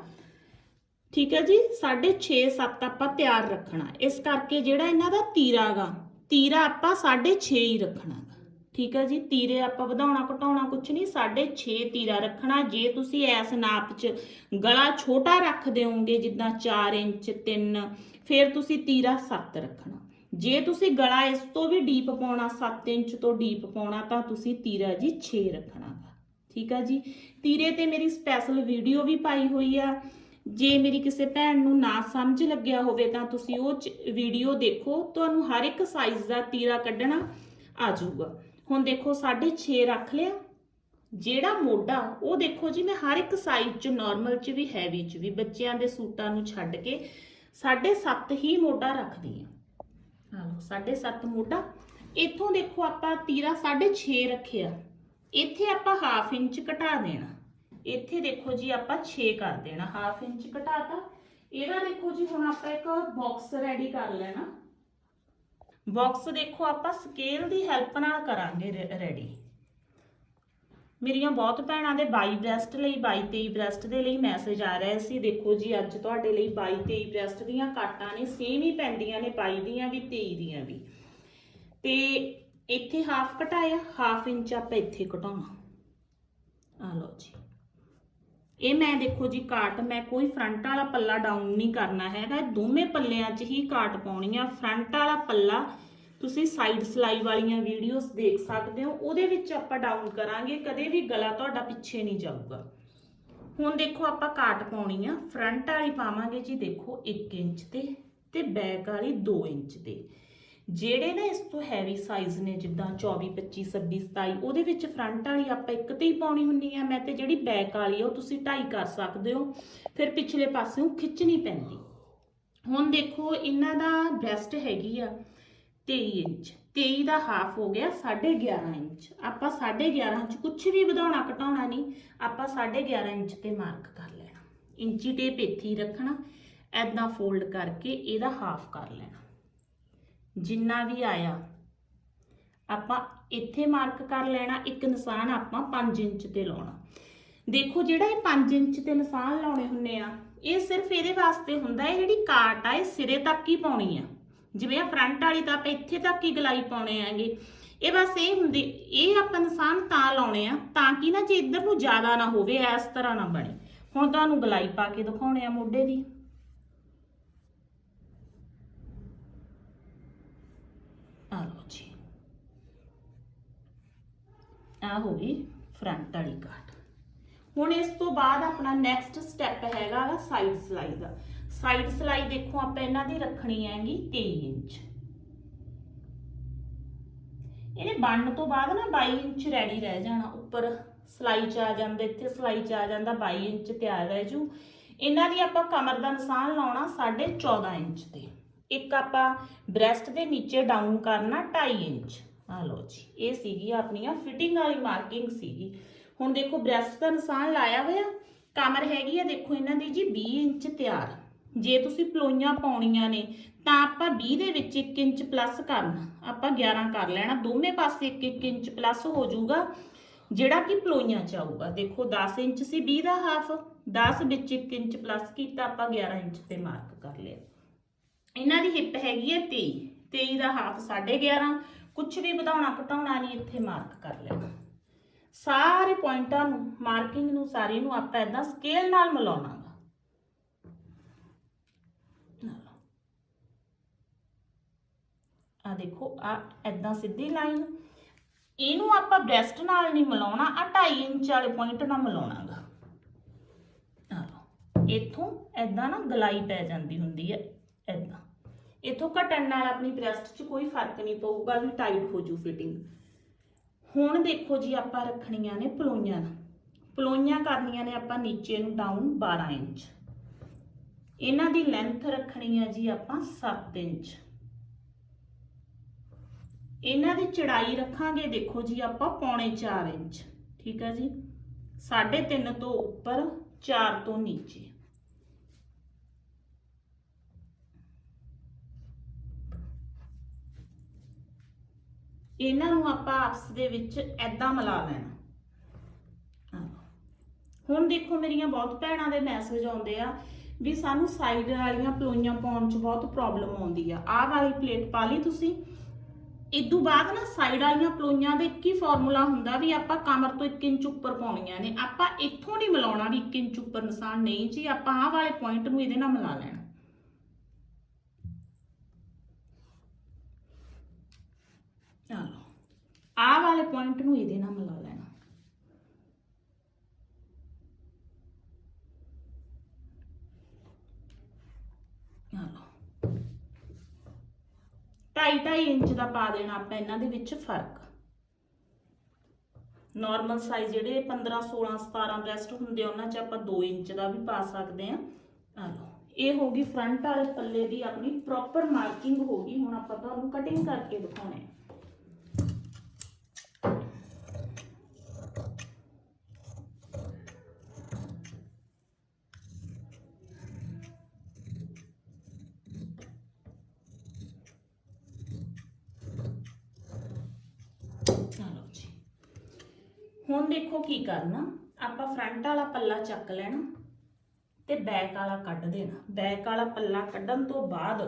ਠੀਕ ਹੈ ਜੀ 6.5 7 ਆਪਾਂ ਤਿਆਰ ਰੱਖਣਾ। ਇਸ ਕਰਕੇ ਜਿਹੜਾ ਇਹਨਾਂ ਦਾ ਤੀਰਾ ਗਾ, ਤੀਰਾ ਆਪਾਂ 6.5 ਹੀ ਰੱਖਣਾ ਠੀਕ ਹੈ ਜੀ, ਤੀਰੇ ਆਪਾਂ ਵਧਾਉਣਾ, ਘਟਾਉਣਾ ਕੁਛ ਨਹੀਂ 6.5 ਤੀਰਾ ਰੱਖਣਾ। ਜੇ ਤੁਸੀਂ ਐਸ ਨਾਪ 'ਚ ਗਲਾ ਛੋਟਾ ਰੱਖ ਦਿਓਗੇ, ਜਿੱਦਾਂ 4 ਇੰਚ 3 ਫਿਰ ਤੁਸੀਂ ਤੀਰਾ 7 ਰੱਖਣਾ। ਜੇ ਤੁਸੀਂ ਗਲਾ ਇਸ ਤੋਂ ਵੀ ਡੀਪ ਪਾਉਣਾ 7 ਇੰਚ ਤੋਂ ਡੀਪ ਪਾਉਣਾ, ਤਾਂ ਤੁਸੀਂ ਤੀਰਾ ਜੀ 6 ਰੱਖਣਾ ਗਾ। ਠੀਕ ਆ ਜੀ, ਤੀਰੇ ਤੇ ਮੇਰੀ ਸਪੈਸ਼ਲ ਵੀਡੀਓ ਵੀ ਪਾਈ ਹੋਈ ਆ। ਜੇ ਮੇਰੀ ਕਿਸੇ ਭੈਣ ਨੂੰ ਨਾ ਸਮਝ ਲੱਗਿਆ ਹੋਵੇ, ਤਾਂ ਤੁਸੀਂ ਉਹ ਵੀਡੀਓ ਦੇਖੋ। ਤੁਹਾਨੂੰ ਹਰ ਇੱਕ ਸਾਈਜ਼ ਦਾ ਤੀਰਾ ਕੱਢਣਾ ਆ ਜਾਊਗਾ। ਹੁਣ ਦੇਖੋ 6.5 ਰੱਖ ਲਿਆ। ਜਿਹੜਾ ਮੋਢਾ, ਉਹ ਦੇਖੋ ਜੀ ਮੈਂ ਹਰ ਇੱਕ ਸਾਈਜ਼ ਚ ਨਾਰਮਲ ਚ ਵੀ ਹੈਵੀ ਚ ਵੀ, ਬੱਚਿਆਂ ਦੇ ਸੂਟਾਂ ਨੂੰ ਛੱਡ ਕੇ 7.5 ਹੀ ਮੋਢਾ ਰੱਖਦੀ ਆ ਹਾਂ 7.5 ਮੋਢਾ। ਇੱਥੋਂ ਦੇਖੋ ਆਪਾਂ ਤੀਰਾ 6.5 ਰੱਖਿਆ। ਇੱਥੇ ਆਪਾਂ ਹਾਫ ਇੰਚ ਘਟਾ ਦੇਣਾ। ਇੱਥੇ ਦੇਖੋ ਜੀ ਆਪਾਂ 6 ਕਰ ਦੇਣਾ ਹਾਫ ਇੰਚ ਘਟਾਤਾ। ਇਹਦਾ ਦੇਖੋ ਜੀ ਹੁਣ ਆਪਾਂ ਇੱਕ ਬਾਕਸ ਰੈਡੀ ਕਰ ਲੈਣਾ। ਬਾਕਸ ਦੇਖੋ, ਆਪਾਂ ਸਕੇਲ ਦੀ ਹੈਲਪ ਨਾਲ ਕਰਾਂਗੇ ਰੈਡੀ ਮੇਰੀਆਂ ਬਹੁਤ ਭੈਣਾਂ ਦੇ 22 ਬ੍ਰੈਸਟ ਲਈ 22 23 ਬ੍ਰੈਸਟ ਦੇ ਲਈ ਮੈਸੇਜ ਆ ਰਿਹਾ ਸੀ। ਦੇਖੋ ਜੀ, ਅੱਜ ਤੁਹਾਡੇ ਲਈ 22 23 ਬ੍ਰੈਸਟ ਦੀਆਂ ਕਾਟਾਂ ਨੇ ਸੇਮ ਹੀ ਪੈਂਦੀਆਂ ਨੇ 22 ਦੀਆਂ ਵੀ 23 ਦੀਆਂ ਵੀ। ਤੇ ਇੱਥੇ ਹਾਫ ਘਟਾਇਆ ਹਾਫ ਇੰਚ ਆਪਾਂ ਇੱਥੇ ਘਟਾਉਣਾ। ਆ ਲਓ ਜੀ। ਇਹ ਮੈਂ ਦੇਖੋ ਜੀ ਕਾਟ, ਮੈਂ ਕੋਈ ਫਰੰਟ ਵਾਲਾ ਪੱਲਾ ਡਾਊਨ ਨਹੀਂ ਕਰਨਾ ਹੈਗਾ। ਦੋਵੇਂ ਪੱਲਿਆਂ 'ਚ ਹੀ ਕਾਟ ਪਾਉਣੀ ਆ। ਫਰੰਟ ਵਾਲਾ ਪੱਲਾ ਤੁਸੀਂ ਸਾਈਡ ਸਲਾਈ ਵਾਲੀਆਂ ਵੀਡੀਓਜ਼ ਦੇਖ ਸਕਦੇ ਹੋ। ਉਹਦੇ ਵਿੱਚ ਆਪਾਂ ਡਾਊਨ ਕਰਾਂਗੇ। ਕਦੇ ਵੀ ਗਲਾ ਤੁਹਾਡਾ ਪਿੱਛੇ ਨਹੀਂ ਜਾਊਗਾ। ਹੁਣ ਦੇਖੋ ਆਪਾਂ ਕਾਟ ਪਾਉਣੀ ਆ। ਫਰੰਟ ਵਾਲੀ ਪਾਵਾਂਗੇ ਜੀ ਦੇਖੋ 1 ਇੰਚ ਤੇ ਤੇ ਬੈਕ ਵਾਲੀ 2 ਇੰਚ ਤੇ। ਜਿਹੜੇ ਨਾ ਇਸ ਤੋਂ ਹੈਵੀ ਸਾਈਜ਼ ਨੇ, ਜਿੱਦਾਂ 24 25 26 27 ਉਹਦੇ ਵਿੱਚ ਫਰੰਟ ਵਾਲੀ ਆਪਾਂ ਇੱਕ ਤੇ ਹੀ ਪਾਉਣੀ ਹੁੰਦੀ ਆ। ਮੈਂ ਤੇ ਜਿਹੜੀ ਬੈਕ ਵਾਲੀ ਆ, ਉਹ ਤੁਸੀਂ ਢਾਈ ਕਰ ਸਕਦੇ ਹੋ। ਫਿਰ ਪਿਛਲੇ ਪਾਸਿਓਂ ਖਿੱਚਣੀ ਪੈਂਦੀ। ਹੁਣ ਦੇਖੋ, ਇਹਨਾਂ ਦਾ ਬ੍ਰੈਸਟ ਹੈਗੀ ਆ 23 ਇੰਚ। 23 ਦਾ ਹਾਫ ਹੋ ਗਿਆ 11.5 ਇੰਚ। ਆਪਾਂ 11.5 ਇੰਚ ਕੁਝ ਵੀ ਵਧਾਉਣਾ, ਘਟਾਉਣਾ ਨਹੀਂ। ਆਪਾਂ 11.5 ਇੰਚ ਤੇ ਮਾਰਕ ਕਰ ਲੈਣਾ। ਇੰਚੀ ਟੇਪ ਇੱਥੇ ਰੱਖਣਾ। ਐਦਾਂ ਫੋਲਡ ਕਰਕੇ ਇਹਦਾ ਹਾਫ ਕਰ ਲੈਣਾ। ਜਿੰਨਾ ਵੀ ਆਇਆ, ਆਪਾਂ ਇੱਥੇ ਮਾਰਕ ਕਰ ਲੈਣਾ, ਇੱਕ ਨਿਸ਼ਾਨ ਆਪਾਂ 5 ਇੰਚ ਤੇ ਲਾਉਣਾ। ਦੇਖੋ ਜਿਹੜਾ ਇਹ 5 ਇੰਚ ਤੇ ਨਿਸ਼ਾਨ ਲਾਉਣੇ ਹੁੰਨੇ ਆ, ਇਹ ਸਿਰਫ ਇਹਦੇ ਵਾਸਤੇ ਹੁੰਦਾ ਹੈ ਜਿਹੜੀ ਕਾਟ ਆ, ਇਹ ਸਿਰੇ ਤੱਕ ਹੀ ਪਾਉਣੀ ਆ। ਜਿਵੇਂ ਆ ਫਰੰਟ ਵਾਲੀ ਤਾਂ ਆਪਾਂ ਇੱਥੇ ਤੱਕ ਹੀ ਗਲਾਈ ਪਾਉਣੇ ਆਂਗੇ। ਇਹ ਬਸ ਇਹ ਹੁੰਦੇ, ਇਹ ਆਪਾਂ ਨਿਸ਼ਾਨ ਤਾਂ ਲਾਉਣੇ ਆ, ਤਾਂ ਕਿ ਨਾ ਜੇ ਇੱਧਰ ਨੂੰ ਜ਼ਿਆਦਾ ਨਾ ਹੋਵੇ, ਇਸ ਤਰ੍ਹਾਂ ਨਾ ਬਣੇ। ਹੁਣ ਤੁਹਾਨੂੰ ਗਲਾਈ ਪਾ ਕੇ ਦਿਖਾਉਣੇ ਆ ਮੋਢੇ ਦੀ ਆ ਲਓ ਜੀ ਆ ਹੋ ਗਈ ਫਰੰਟ ਵਾਲੀ ਕਾਟ ਹੁਣ ਇਸ ਤੋਂ ਬਾਅਦ ਆਪਣਾ ਨੈਕਸਟ ਸਟੈਪ ਹੈਗਾ ਵਾ ਸਾਈਡ ਸਲਾਈ ਦਾ। ਸਾਈਡ ਸਲਾਈ ਦੇਖੋ ਆਪਾਂ ਇਹਨਾਂ ਦੀ ਰੱਖਣੀ ਹੈਗੀ 23 ਇੰਚ। ਇਹਨੇ ਬਣਨ ਤੋਂ ਬਾਅਦ ਨਾ 22 ਇੰਚ ਰੈਡੀ ਰਹਿ ਜਾਣਾ। ਉੱਪਰ ਸਲਾਈ ਚ ਆ ਜਾਂਦਾ, ਇੱਥੇ ਸਲਾਈ ਚ ਆ ਜਾਂਦਾ 22 ਇੰਚ ਤਿਆਰ ਰਹਿ ਜੂ। ਇਹਨਾਂ ਦੀ ਆਪਾਂ ਕਮਰ ਦਾ ਨਿਸ਼ਾਨ ਲਾਉਣਾ 14.5 ਇੰਚ ਤੇ। ਇੱਕ ਆਪਾਂ ਬ੍ਰੈਸਟ ਦੇ ਨੀਚੇ ਡਾਊਨ ਕਰਨਾ 2.5 ਇੰਚ। ਆ ਲਓ ਜੀ, ਇਹ ਸੀਗੀ ਆਪਣੀਆਂ ਫਿਟਿੰਗ ਵਾਲੀ ਮਾਰਕਿੰਗ ਸੀਗੀ। ਹੁਣ ਦੇਖੋ ਬ੍ਰੈਸਟ ਦਾ ਨਿਸ਼ਾਨ ਲਾਇਆ ਹੋਇਆ, ਕਮਰ ਹੈਗੀ ਆ, ਦੇਖੋ ਇਹਨਾਂ ਦੀ ਜੀ 20 ਇੰਚ ਤਿਆਰ। ਜੇ ਤੁਸੀਂ ਪਲੋਈਆਂ ਪਾਉਣੀਆਂ ਨੇ, ਤਾਂ ਆਪਾਂ 20 ਦੇ ਵਿੱਚ 1 ਇੰਚ ਪਲੱਸ ਕਰਨਾ। ਆਪਾਂ 11 ਕਰ ਲੈਣਾ, ਦੋਵੇਂ ਪਾਸੇ 1-1 ਇੰਚ ਪਲੱਸ ਹੋ ਜਾਊਗਾ। ਜਿਹੜਾ ਕਿ ਪਲੋਈਆਂ ਚ ਆਊਗਾ, ਦੇਖੋ 10 ਇੰਚ ਸੀ 20 ਦਾ ਹਾਫ 10 ਵਿੱਚ 1 ਇੰਚ ਪਲੱਸ ਕੀਤਾ, ਆਪਾਂ 11 ਇੰਚ ਤੇ ਮਾਰਕ ਕਰ ਲਿਆ। ਇਹਨਾਂ ਦੀ ਹਿੱਪ ਹੈਗੀ ਹੈ 23 23 ਦਾ ਹਾਫ 11.5 ਕੁਝ ਵੀ ਵਧਾਉਣਾ ਘਟਾਉਣਾ ਨਹੀਂ, ਇੱਥੇ ਮਾਰਕ ਕਰ ਲੈਣਾ। ਸਾਰੇ ਪੁਆਇੰਟਾਂ ਨੂੰ ਮਾਰਕਿੰਗ ਨੂੰ ਸਾਰੀ ਨੂੰ ਆਪਾਂ ਇਦਾਂ ਸਕੇਲ ਨਾਲ ਮਿਲਾਉਣਾ ਗਾ। ਆ ਦੇਖੋ ਆ ਇਦਾਂ ਸਿੱਧੀ ਲਾਈਨ ਇਹਨੂੰ ਆਪਾਂ ਬ੍ਰੈਸਟ ਨਾਲ ਨਹੀਂ ਮਿਲਾਉਣਾ ਆ 2.5 ਇੰਚ ਵਾਲੇ ਪੁਆਇੰਟ ਨਾਲ ਮਿਲਾਉਣਾਗਾ। ਆ ਲਓ ਇੱਥੋਂ ਇਦਾਂ ਨਾ ਗਲਾਈ ਪੈ ਜਾਂਦੀ ਹੁੰਦੀ ਹੈ ਇਦਾਂ ਇੱਥੋਂ ਘਟਣ ਨਾਲ ਆਪਣੀ ਬ੍ਰੈਸਟ 'ਚ ਕੋਈ ਫ਼ਰਕ ਨਹੀਂ ਪਊਗਾ, ਵੀ ਟਾਈਟ ਹੋ ਜੂ ਫਿਟਿੰਗ ਹੁਣ ਦੇਖੋ ਜੀ ਆਪਾਂ ਰੱਖਣੀਆਂ ਨੇ ਪਲੋਈਆਂ। ਪਲੋਈਆਂ ਕਰਨੀਆਂ ਨੇ ਆਪਾਂ ਨੀਚੇ ਨੂੰ ਡਾਊਨ 12 ਇੰਚ। ਇਹਨਾਂ ਦੀ ਲੈਂਥ ਰੱਖਣੀ ਹੈ ਜੀ ਆਪਾਂ 7 ਇੰਚ। ਇਹਨਾਂ ਦੀ ਚੜਾਈ ਰੱਖਾਂਗੇ, ਦੇਖੋ ਜੀ ਆਪਾਂ ਪੌਣੇ 4 ਇੰਚ। ਠੀਕ ਹੈ ਜੀ? 3.5 ਤੋਂ ਉੱਪਰ 4 ਤੋਂ ਨੀਚੇ। ਇਹਨਾਂ ਨੂੰ ਆਪਾਂ ਆਪਸ ਦੇ ਵਿੱਚ ਐਦਾਂ ਮਿਲਾ ਲੈਣਾ। ਹੁਣ ਦੇਖੋ ਮੇਰੀਆਂ ਬਹੁਤ ਭੈਣਾਂ ਦੇ ਮੈਸੇਜ ਆਉਂਦੇ ਆ ਵੀ ਸਾਨੂੰ ਸਾਈਡ ਵਾਲੀਆਂ ਪਲੋਈਆਂ ਪਾਉਣ 'ਚ ਬਹੁਤ ਪ੍ਰੋਬਲਮ ਆਉਂਦੀ ਆ। ਆਹ ਵਾਲੀ ਪਲੇਟ ਪਾ ਲਈ ਤੁਸੀਂ। ਇਦੋਂ ਬਾਅਦ ਨਾ ਸਾਈਡ ਵਾਲੀਆਂ ਪਲੋਈਆਂ ਦਾ ਇੱਕ ਹੀ ਫਾਰਮੂਲਾ ਹੁੰਦਾ ਵੀ ਆਪਾਂ ਕਮਰ ਤੋਂ 1 ਇੰਚ ਉੱਪਰ ਪਾਉਣੀਆਂ ਨੇ। ਆਪਾਂ ਇੱਥੋਂ ਨਹੀਂ ਮਿਲਾਉਣਾ ਵੀ 1 ਇੰਚ ਉੱਪਰ ਨਿਸ਼ਾਨ ਨਹੀਂ ਜੀ, ਆਪਾਂ ਆਹ ਵਾਲੇ ਪੁਆਇੰਟ ਨੂੰ ਇਹਦੇ ਨਾਲ ਮਿਲਾ ਲੈਣਾ ਚਲੋ ਆਹ ਵਾਲੇ ਪੁਆਇੰਟ ਨੂੰ ਇਹਦੇ ਨਾਲ ਮਿਲਾ ਲੈਣਾ। ਢਾਈ ਢਾਈ ਇੰਚ ਦਾ ਪਾ ਦੇਣਾ ਆਪਾਂ ਇਹਨਾਂ ਦੇ ਵਿੱਚ ਫ਼ਰਕ। ਨਾਰਮਲ ਸਾਈਜ਼ ਜਿਹੜੇ 15 16 17 ਬ੍ਰੈਸਟ ਹੁੰਦੇ ਆ, ਉਹਨਾਂ 'ਚ ਆਪਾਂ 2 ਇੰਚ ਦਾ ਵੀ ਪਾ ਸਕਦੇ ਆ ਆ ਲਓ ਇਹ ਹੋ ਗਈ ਫਰੰਟ ਵਾਲੇ ਪੱਲੇ ਦੀ ਆਪਣੀ ਪ੍ਰੋਪਰ ਮਾਰਕਿੰਗ ਹੋ ਗਈ। ਹੁਣ ਆਪਾਂ ਤੁਹਾਨੂੰ ਕਟਿੰਗ ਕਰਕੇ ਦਿਖਾਉਣੇ ਆ। ਹੁਣ ਕੀ ਕਰਨਾ? ਆਪਾਂ ਫਰੰਟ ਵਾਲਾ ਪੱਲਾ ਚੱਕ ਲੈਣਾ ਤੇ ਬੈਕ ਵਾਲਾ ਕੱਢ ਦੇਣਾ। ਬੈਕ ਵਾਲਾ ਪੱਲਾ ਕੱਢਣ ਤੋਂ ਬਾਅਦ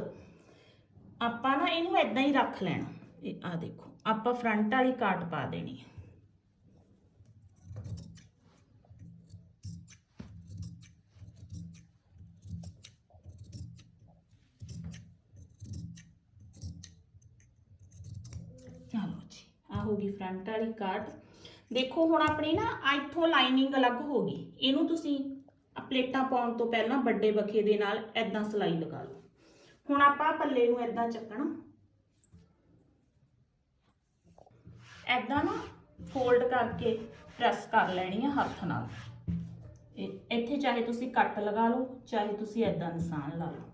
ਆਪਾਂ ਨਾ ਇਹਨੂੰ ਐਦਾਂ ਹੀ ਰੱਖ ਲੈਣਾ। ਇਹ ਆ ਦੇਖੋ, ਆਪਾਂ ਫਰੰਟ ਵਾਲੀ ਕਾਟ ਪਾ ਦੇਣੀ ਹੈ। ਚਲੋ ਜੀ ਆ ਹੋ ਗਈ ਫਰੰਟ ਵਾਲੀ ਕਾਟ। ਦੇਖੋ, ਹੁਣ ਆਪਣੀ ਨਾ ਇੱਥੋਂ ਲਾਈਨਿੰਗ ਅਲੱਗ ਹੋ ਗਈ। ਇਹਨੂੰ ਤੁਸੀਂ ਪਲੇਟਾਂ ਪਾਉਣ ਤੋਂ ਪਹਿਲਾਂ ਵੱਡੇ ਬਖੇ ਦੇ ਨਾਲ ਐਦਾਂ ਸਲਾਈ ਲਗਾ ਲਓ। ਹੁਣ ਆਪਾਂ ਪੱਲੇ ਨੂੰ ਐਦਾਂ ਚੱਕਣਾ। ਐਦਾਂ ਨਾ ਫੋਲਡ ਕਰਕੇ ਪ੍ਰੈਸ ਕਰ ਲੈਣੀ ਹੈ ਹੱਥ ਨਾਲ। ਇੱਥੇ ਚਾਹੇ ਤੁਸੀਂ ਕੱਟ ਲਗਾ ਲਓ, ਚਾਹੇ ਤੁਸੀਂ ਐਦਾਂ ਨਿਸ਼ਾਨ ਲਾ ਲਓ।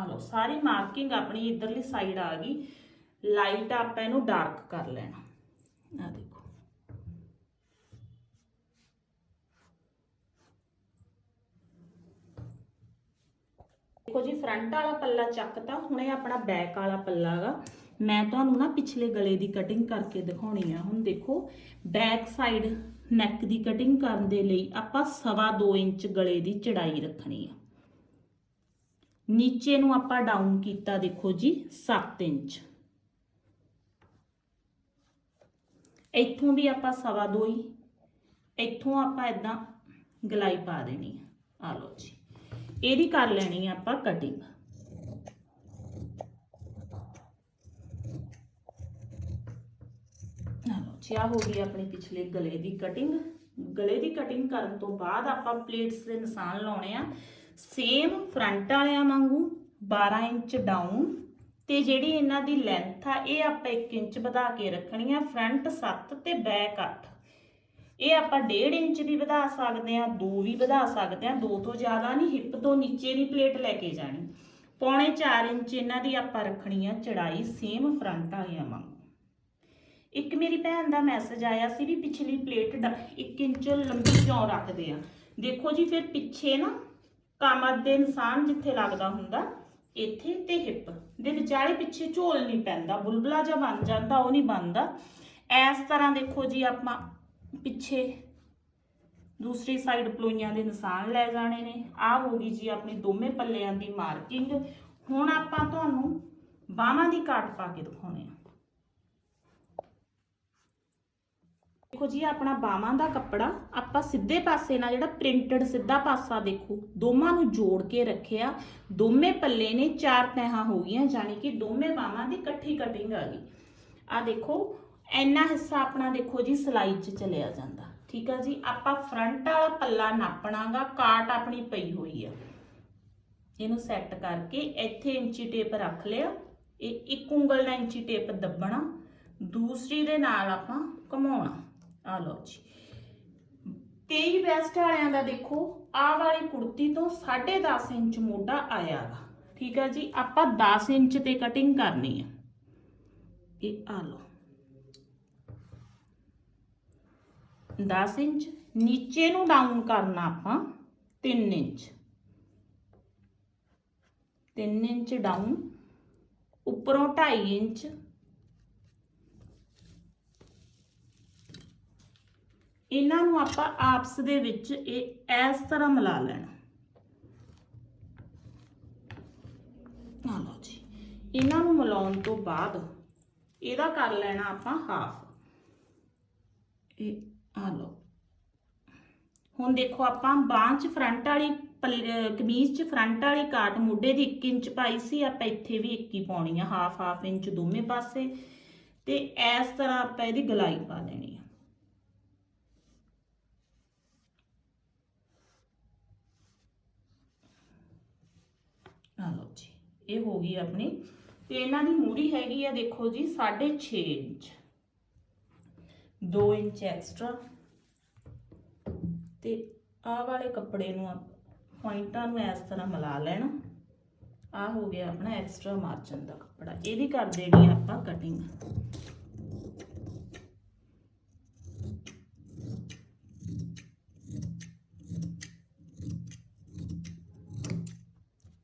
ਆ ਲਓ ਸਾਰੀ ਮਾਰਕਿੰਗ ਆਪਣੀ ਇਧਰਲੀ ਸਾਈਡ ਆ ਗਈ। ਲਾਈਟ ਆਪਾਂ ਇਹਨੂੰ ਡਾਰਕ ਕਰ ਲੈਣਾ। ਆ ਦੇਖੋ। ਦੇਖੋ ਜੀ ਫਰੰਟ ਵਾਲਾ ਪੱਲਾ ਚੱਕਤਾ। ਹੁਣ ਇਹ ਆਪਣਾ ਬੈਕ ਵਾਲਾ ਪੱਲਾ ਗਾ। ਮੈਂ ਤੁਹਾਨੂੰ ਨਾ ਪਿਛਲੇ ਗਲੇ ਦੀ ਕਟਿੰਗ ਕਰਕੇ ਦਿਖਾਉਣੀ ਆ। ਹੁਣ ਦੇਖੋ ਬੈਕ ਸਾਈਡ ਨੈਕ ਦੀ ਕਟਿੰਗ ਕਰਨ ਦੇ ਲਈ ਆਪਾਂ ਸਵਾ 2 ਇੰਚ ਗਲੇ ਦੀ ਚੜਾਈ ਰੱਖਣੀ ਆ। ਨੀਚੇ ਨੂੰ ਆਪਾਂ ਡਾਊਨ ਕੀਤਾ ਦੇਖੋ ਜੀ 7 ਇੰਚ। ਇੱਥੋਂ ਵੀ ਆਪਾਂ ਸਵਾ ਦੋ ਇੱਥੋਂ ਆਪਾਂ ਇਦਾਂ ਗਲਾਈ ਪਾ ਦੇਣੀ ਆ। ਲਓ ਜੀ। ਇਹਦੀ ਕਰ ਲੈਣੀ ਆ ਆਪਾਂ ਕਟਿੰਗ ਜੀ ਆ ਹੋ ਗਈ ਆਪਣੀ ਪਿਛਲੇ ਗਲੇ ਦੀ ਕਟਿੰਗ ਗਲੇ ਦੀ ਕਟਿੰਗ ਕਰਨ ਤੋਂ ਬਾਅਦ ਆਪਾਂ ਪਲੇਟਸ ਦੇ ਨਿਸ਼ਾਨ ਲਾਉਣੇ ਆ। ਸੇਮ ਫਰੰਟ ਵਾਲਿਆਂ ਵਾਂਗੂ 12 ਇੰਚ ਡਾਊਨ ਤੇ ਜਿਹੜੀ ਇਹਨਾਂ ਦੀ ਲੈਂਥ ਆ, ਇਹ ਆਪਾਂ 1 ਇੰਚ ਵਧਾ ਕੇ ਰੱਖਣੀ ਆ ਫਰੰਟ 7 ਤੇ ਬੈਕ 8 ਇਹ ਆਪਾਂ 1.5 ਇੰਚ ਵੀ ਵਧਾ ਸਕਦੇ ਆ 2 ਵੀ ਵਧਾ ਸਕਦੇ ਆ 2 ਤੋਂ ਜ਼ਿਆਦਾ ਨਹੀਂ ਹਿੱਪ ਤੋਂ ਨੀਚੇ ਦੀ ਪਲੇਟ ਲੈ ਕੇ ਜਾਣੀ। ਪੌਣੇ 4 ਇੰਚ ਇਹਨਾਂ ਦੀ ਆਪਾਂ ਰੱਖਣੀ ਆ ਚੜਾਈ ਸੇਮ ਫਰੰਟ ਵਾਲਿਆਂ ਵਾਂਗੂ। ਇੱਕ ਮੇਰੀ ਭੈਣ ਦਾ ਮੈਸੇਜ ਆਇਆ ਸੀ ਵੀ ਪਿਛਲੀ ਪਲੇਟ 1 ਇੰਚ ਲੰਬੀ ਕਿਉਂ ਰੱਖਦੇ ਆ। ਦੇਖੋ ਜੀ, ਫਿਰ ਪਿੱਛੇ ਨਾ ਕਮਰ ਦੇ ਨਿਸ਼ਾਨ ਜਿੱਥੇ ਲੱਗਦਾ ਹੁੰਦਾ, ਇੱਥੇ ਤੇ ਹਿੱਪ। ਦੇ ਵਿਚਾਲੇ ਪਿੱਛੇ ਝੋਲ ਨਹੀਂ ਪੈਂਦਾ, ਬੁਲਬੁਲਾ ਜਿਹਾ ਬਣ ਜਾਂਦਾ, ਉਹ ਨਹੀਂ ਬਣਦਾ। ਇਸ ਤਰ੍ਹਾਂ ਦੇਖੋ ਜੀ ਆਪਾਂ ਪਿੱਛੇ ਦੂਸਰੀ ਸਾਈਡ ਪਲੋਈਆਂ ਦੇ ਨਿਸ਼ਾਨ ਲੈ ਜਾਣੇ ਨੇ। ਆ ਹੋ ਗਈ ਜੀ ਆਪਣੀ ਦੋਵੇਂ ਪੱਲਿਆਂ ਦੀ ਮਾਰਕਿੰਗ ਹੁਣ ਆਪਾਂ ਤੁਹਾਨੂੰ ਬਾਹਾਂ ਦੀ ਕਾਟ ਪਾ ਕੇ ਦਿਖਾਉਣੇ ਆ। ਦੇਖੋ ਜੀ, ਆਪਣਾ ਬਾਹਾਂ ਦਾ ਕੱਪੜਾ ਆਪਾਂ ਸਿੱਧੇ ਪਾਸੇ ਨਾਲ ਜਿਹੜਾ ਪ੍ਰਿੰਟਡ ਸਿੱਧਾ ਪਾਸਾ ਦੇਖੋ, ਦੋਵਾਂ ਨੂੰ ਜੋੜ ਕੇ ਰੱਖਿਆ। ਦੋਵੇਂ ਪੱਲੇ ਨੇ ਚਾਰ ਤਹਾਂ ਹੋ ਗਈਆਂ ਜਾਨੀ ਕਿ ਦੋਵੇਂ ਬਾਹਾਂ ਦੀ ਇਕੱਠੀ ਕਟਿੰਗ ਆ ਗਈ। ਆ ਦੇਖੋ, ਇੰਨਾ ਹਿੱਸਾ ਆਪਣਾ ਦੇਖੋ ਜੀ, ਸਲਾਈ 'ਚ ਚਲਿਆ ਜਾਂਦਾ। ਠੀਕ ਆ ਜੀ, ਆਪਾਂ ਫਰੰਟ ਵਾਲਾ ਪੱਲਾ ਨਾਪਣਾਗਾ, ਕਾਟ ਆਪਣੀ ਪਈ ਹੋਈ ਆ। ਇਹਨੂੰ ਸੈੱਟ ਕਰਕੇ ਇੱਥੇ ਇੰਚੀ ਟੇਪ ਰੱਖ ਲਿਆ, ਇਹ ਇੱਕ ਉਂਗਲ ਨਾਲ ਇੰਚੀ ਟੇਪ ਦੱਬਣਾ, ਦੂਸਰੀ ਦੇ ਨਾਲ ਆਪਾਂ ਘੁਮਾਉਣਾ। ਆ ਲਓ ਜੀ। 23 ਵੈਸਟ ਵਾਲਿਆਂ ਦਾ ਦੇਖੋ, ਆਹ ਵਾਲੀ ਕੁੜਤੀ ਤੋਂ 10.5 ਇੰਚ ਮੋਢਾ ਆਇਆ ਠੀਕ ਆ ਜੀ, ਆਪਾਂ 10 ਇੰਚ ਤੇ ਕਟਿੰਗ ਕਰਨੀ ਆ। ਇਹ ਆ ਲਓ। 10 ਇੰਚ, ਨੀਚੇ ਨੂੰ ਡਾਊਨ ਕਰਨਾ ਆਪਾਂ 3 ਇੰਚ। 3 ਇੰਚ ਡਾਊਨ ਉੱਪਰੋਂ 2.5 ਇੰਚ ਇਹਨਾਂ ਨੂੰ ਆਪਾਂ ਆਪਸ ਦੇ ਵਿੱਚ ਇਹ ਇਸ ਤਰ੍ਹਾਂ ਮਿਲਾ ਲੈਣਾ। ਆ ਲਓ ਜੀ। ਇਹਨਾਂ ਨੂੰ ਮਿਲਾਉਣ ਤੋਂ ਬਾਅਦ ਇਹਦਾ ਕਰ ਲੈਣਾ ਆਪਾਂ ਹਾਫ ਇਹ ਆ ਲਓ। ਹੁਣ ਦੇਖੋ ਆਪਾਂ ਬਾਂਹ 'ਚ ਫਰੰਟ ਵਾਲੀ ਪੱਲੇ- ਕਮੀਜ਼ 'ਚ ਫਰੰਟ ਵਾਲੀ ਕਾਟ ਮੋਢੇ ਦੀ 1 ਇੰਚ ਪਾਈ ਸੀ, ਆਪਾਂ ਇੱਥੇ ਵੀ 1 ਹੀ ਪਾਉਣੀ ਆ ਹਾਫ ਹਾਫ ਇੰਚ ਦੋਵੇਂ ਪਾਸੇ। ਤੇ ਇਸ ਤਰ੍ਹਾਂ ਆਪਾਂ ਇਹਦੀ ਗਲਾਈ ਪਾ ਦੇਣੀ ਆ ਲਓ ਜੀ, ਇਹ ਹੋ ਗਈ ਆਪਣੀ। ਤੇ ਇਹਨਾਂ ਦੀ ਮੂਰੀ ਹੈਗੀ ਆ, ਦੇਖੋ ਜੀ 6.5 ਇੰਚ। 2 inch extra. ਤੇ ਆਹ ਵਾਲੇ ਕੱਪੜੇ ਨੂੰ ਆਪ- ਪੁਆਇੰਟਾਂ ਨੂੰ ਇਸ ਤਰ੍ਹਾਂ ਮਿਲਾ ਲੈਣਾ। ਆ ਹੋ ਗਿਆ ਆਪਣਾ ਐਕਸਟਰਾ ਮਾਰਜਨ ਦਾ ਕੱਪੜਾ। ਇਹਦੀ ਕਰ ਦੇਣੀ ਆਪਾਂ ਕਟਿੰਗ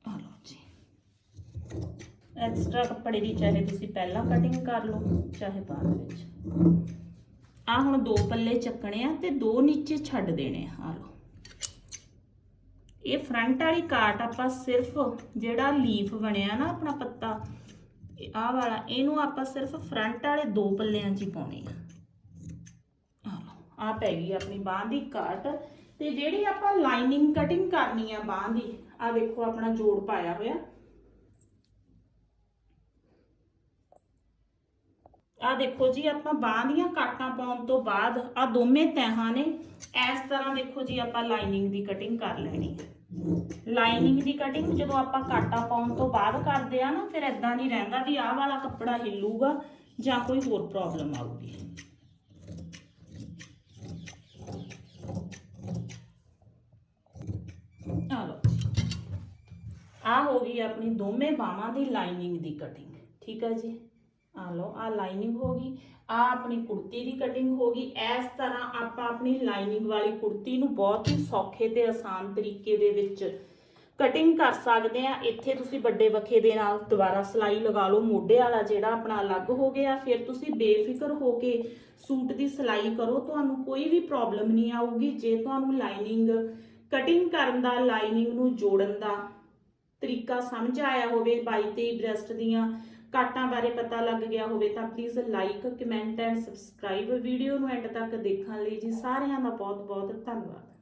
ਆ ਲਓ ਜੀ ਐਕਸਟਰਾ ਕੱਪੜੇ ਦੀ, ਚਾਹੇ ਤੁਸੀਂ ਪਹਿਲਾਂ ਕਟਿੰਗ ਕਰ ਲਓ, ਚਾਹੇ ਬਾਅਦ ਵਿੱਚ। ਆ ਹੁਣ ਦੋ ਪੱਲੇ ਚੱਕਣੇ ਆ ਤੇ ਦੋ ਨੀਚੇ ਛੱਡ ਦੇਣੇ ਆ ਲਓ। ਇਹ ਫਰੰਟ ਵਾਲੀ ਕਾਟ ਆਪਾਂ ਸਿਰਫ ਜਿਹੜਾ ਲੀਫ ਬਣਿਆ ਨਾ ਆਪਣਾ ਪੱਤਾ ਆਹ ਵਾਲਾ, ਇਹਨੂੰ ਆਪਾਂ ਸਿਰਫ ਫਰੰਟ ਵਾਲੇ ਦੋ ਪੱਲਿਆਂ 'ਚ ਹੀ ਪਾਉਣੇ ਆ। ਆਹ ਆ ਪੈ ਗਈ ਆਪਣੀ ਬਾਹ ਦੀ ਕਾਟ ਤੇ ਜਿਹੜੀ ਆਪਾਂ ਲਾਈਨਿੰਗ ਕਟਿੰਗ ਕਰਨੀ ਆ ਬਾਹ ਦੀ ਆ ਵੇਖੋ ਆਪਣਾ ਜੋੜ ਪਾਇਆ ਹੋਇਆ। ਆ ਦੇਖੋ ਜੀ, ਆਪਾਂ ਬਾਹਾਂ ਦੀਆਂ ਕਾਟਾਂ ਪਾਉਣ ਤੋਂ ਬਾਅਦ ਆ ਦੋਵੇਂ ਤਹਾਂ ਨੇ, ਇਸ ਤਰ੍ਹਾਂ ਦੇਖੋ ਜੀ, ਆਪਾਂ ਲਾਈਨਿੰਗ ਦੀ ਕਟਿੰਗ ਕਰ ਲੈਣੀ। ਹੈ ਲਾਈਨਿੰਗ ਦੀ ਕਟਿੰਗ ਜਦੋਂ ਆਪਾਂ ਕਾਟਾ ਪਾਉਣ ਤੋਂ ਬਾਅਦ ਕਰਦੇ ਆ ਨਾ, ਫਿਰ ਐਦਾਂ ਨਹੀਂ ਰਹਿੰਦਾ ਵੀ ਆਹ ਵਾਲਾ ਕੱਪੜਾ ਹਿੱਲੂਗਾ ਜਾਂ ਕੋਈ ਹੋਰ ਪ੍ਰੋਬਲਮ ਆਊਗੀ। ਆ ਲਓ। ਆ ਹੋ ਗਈ ਆਪਣੀ ਦੋਵੇਂ ਬਾਹਾਂ ਦੀ ਲਾਈਨਿੰਗ ਦੀ ਕਟਿੰਗ ਠੀਕ ਹੈ ਜੀ? ਆ ਲਓ, ਆ ਲਾਈਨਿੰਗ ਹੋ ਗਈ। ਆ ਆਪਣੀ ਕੁੜਤੀ ਦੀ ਕਟਿੰਗ ਹੋ ਗਈ। ਇਸ ਤਰ੍ਹਾਂ ਆਪਾਂ ਆਪਣੀ ਲਾਈਨਿੰਗ ਵਾਲੀ ਕੁੜਤੀ ਨੂੰ ਬਹੁਤ ਹੀ ਸੌਖੇ ਤੇ ਆਸਾਨ ਤਰੀਕੇ ਦੇ ਵਿੱਚ ਕਟਿੰਗ ਕਰ ਸਕਦੇ ਆ। ਇੱਥੇ ਤੁਸੀਂ ਵੱਡੇ ਵਖੇ ਦੇ ਨਾਲ ਦੁਬਾਰਾ ਸਲਾਈ ਲਗਾ ਲਓ। ਮੋਢੇ ਵਾਲਾ ਜਿਹੜਾ ਆਪਣਾ ਅਲੱਗ ਹੋ ਗਿਆ, ਫਿਰ ਤੁਸੀਂ ਬੇਫਿਕਰ ਹੋ ਕੇ ਸੂਟ ਦੀ ਸਲਾਈ ਕਰੋ। ਤੁਹਾਨੂੰ ਕੋਈ ਵੀ ਪ੍ਰੋਬਲਮ ਨਹੀਂ ਆਊਗੀ। ਜੇ ਤੁਹਾਨੂੰ ਲਾਈਨਿੰਗ ਕਟਿੰਗ ਕਰਨ ਦਾ ਲਾਈਨਿੰਗ ਨੂੰ ਜੋੜਨ ਦਾ ਤਰੀਕਾ ਸਮਝ ਆਇਆ ਹੋਵੇ 22 23 ਬ੍ਰੈਸਟ ਦੀਆਂ ਘਾਟਾਂ ਬਾਰੇ ਪਤਾ ਲੱਗ ਗਿਆ ਹੋਵੇ ਤਾਂ please like comment and subscribe video ਨੂੰ ਐਂਡ ਤੱਕ ਦੇਖਣ ਲਈ ਜੀ ਸਾਰਿਆਂ ਦਾ ਬਹੁਤ ਬਹੁਤ ਧੰਨਵਾਦ।